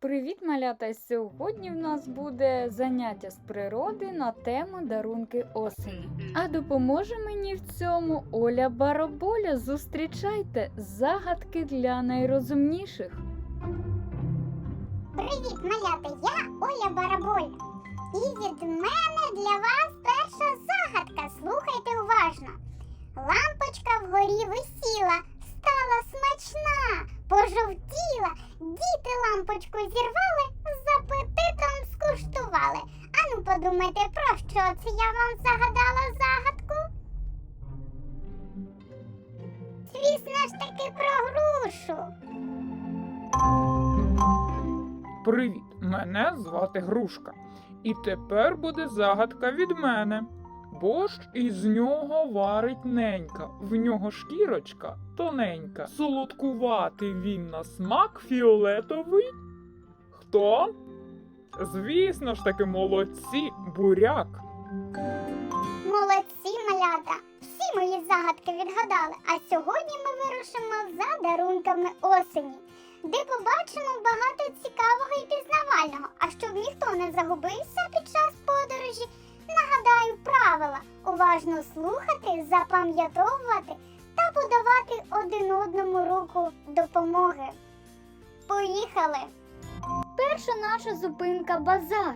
Привіт, малята! Сьогодні в нас буде заняття з природи на тему дарунки осені. А допоможе мені в цьому Оля Бараболя. Зустрічайте загадки для найрозумніших. Привіт, малята! Я Оля Бараболь. І від мене для вас перша загадка. Слухайте уважно. Лампочка вгорі висіла, стала смачна, пожовтіла. Діти лампочку зірвали, з апетитом скуштували. Ану подумайте, про що це я вам загадала загадку? Звісно ж таки про грушу. Привіт, мене звати Грушка. І тепер буде загадка від мене. Борщ із нього варить ненька, в нього шкірочка тоненька. Солодкуватий він на смак фіолетовий. Хто? Звісно ж таки, молодці, буряк. Молодці, малята! Всі мої загадки відгадали. А сьогодні ми вирушимо за дарунками осені, де побачимо багато цікавого і пізнавального. А щоб ніхто не загубився під час подорожі, нагадаю правила уважно слухати, запам'ятовувати та подавати один одному руку допомоги. Поїхали! Перша наша зупинка базар.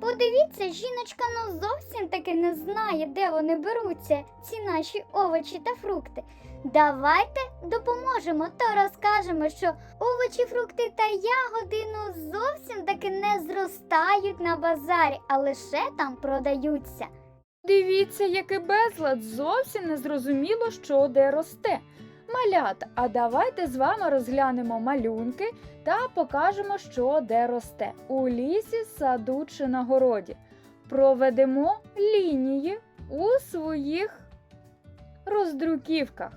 Подивіться, жіночка ну зовсім таки не знає, де вони беруться, ці наші овочі та фрукти. Давайте допоможемо та розкажемо, що овочі, фрукти та ягоди ну зовсім таки не зростають на базарі, а лише там продаються. Дивіться, який безлад, зовсім не зрозуміло, що де росте. Малята, а давайте з вами розглянемо малюнки та покажемо, що де росте. У лісі, саду чи на городі. Проведемо лінії у своїх роздруківках.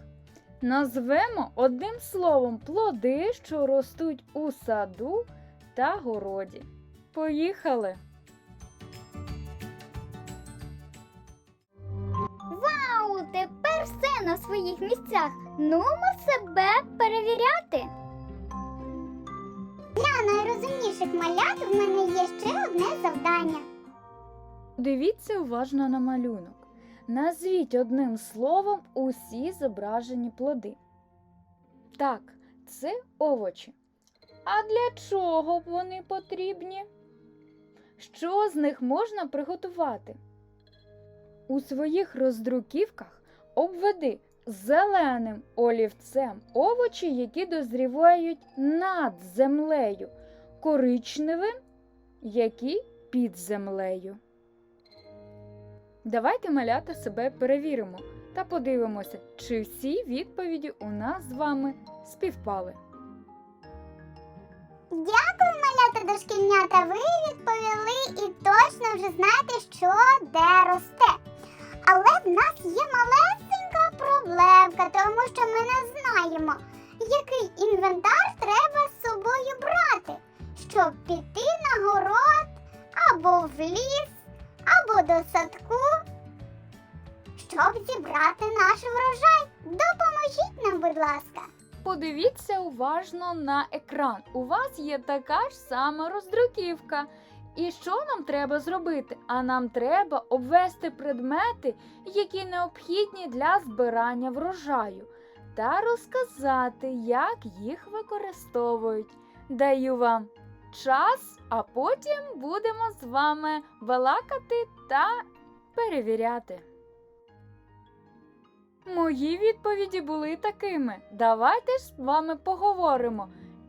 Назвемо одним словом плоди, що ростуть у саду та городі. Поїхали! На своїх місцях. Нумо себе перевіряти. Для найрозумніших малят в мене є ще одне завдання. Дивіться уважно на малюнок. Назвіть одним словом усі зображені плоди. Так, це овочі. А для чого вони потрібні? Що з них можна приготувати? У своїх роздруківках обведи зеленим олівцем овочі, які дозрівають над землею, коричневим, які під землею. Давайте малята себе перевіримо та подивимося, чи всі відповіді у нас з вами співпали. Дякую, малята дошкільнята. Ви відповіли і точно вже знаєте, що де росте. Але в нас є малесенька проблемка, тому що ми не знаємо, який інвентар треба з собою брати, щоб піти на город або в ліс, або до садку, щоб зібрати наш врожай. Допоможіть нам, будь ласка. Подивіться уважно на екран. У вас є така ж сама роздруківка. І що нам треба зробити? А нам треба обвести предмети, які необхідні для збирання врожаю, та розказати, як їх використовують. Даю вам час, а потім будемо з вами балакати та перевіряти. Мої відповіді були такими. Давайте ж з вами поговоримо,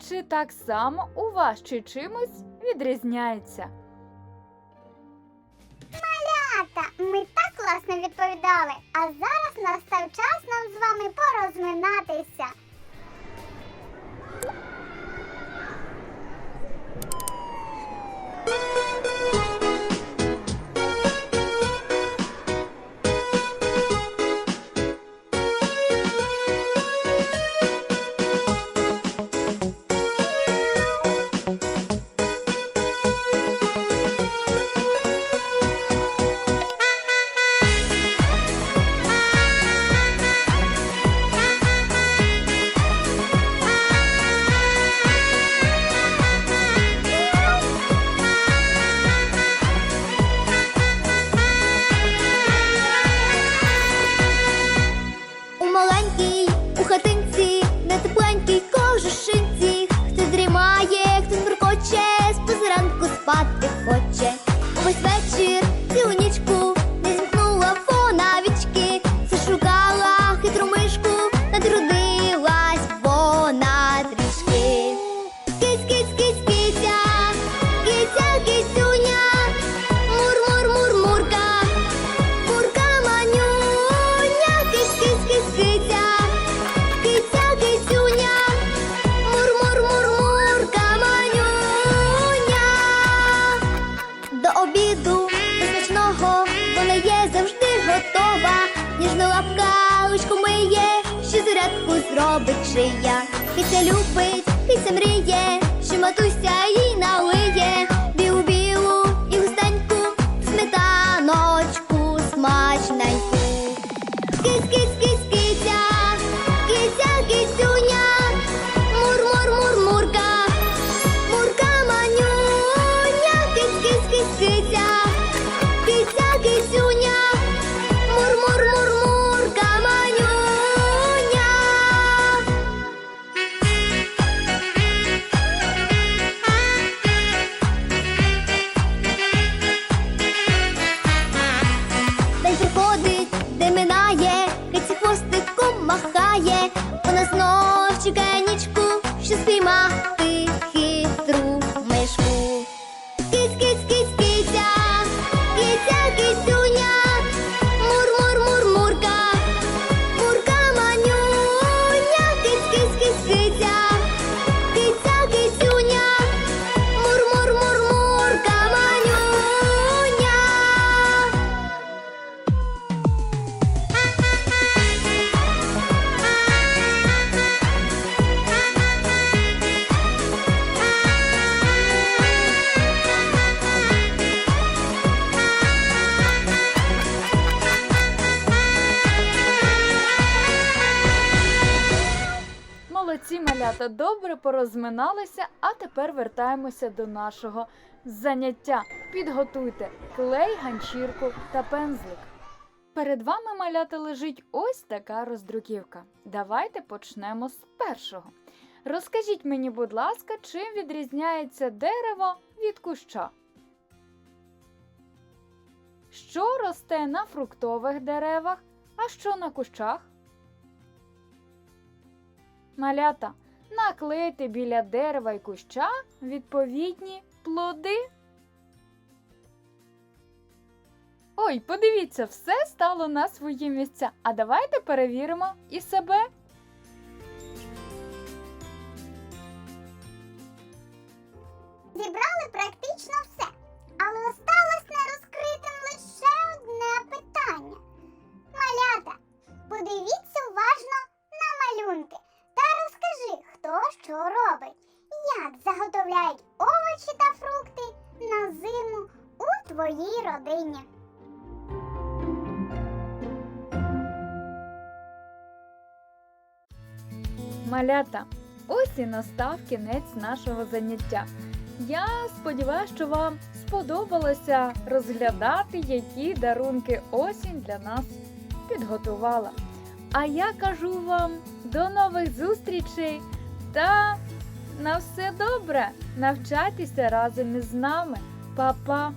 чи так само у вас чи чимось відрізняється. Ми так класно відповідали, а зараз настав час нам з вами порозминатися. Робить чия. Киця любить, це мріє, нічку, Молодці малята добре порозминалися, а тепер вертаємося до нашого заняття. Підготуйте клей, ганчірку та пензлик. Перед вами малята лежить ось така роздруківка. Давайте почнемо з першого. Розкажіть мені, будь ласка, чим відрізняється дерево від куща? Що росте на фруктових деревах, а що на кущах? Малята, наклейте біля дерева й куща відповідні плоди. Ой, подивіться, все стало на свої місця. А давайте перевіримо і себе. Зібрали у твоїй родині. Малята, ось і настав кінець нашого заняття. Я сподіваюся, що вам сподобалося розглядати, які дарунки осінь для нас підготувала. А я кажу вам до нових зустрічей та на все добре! Навчайтеся разом із нами. Па-па!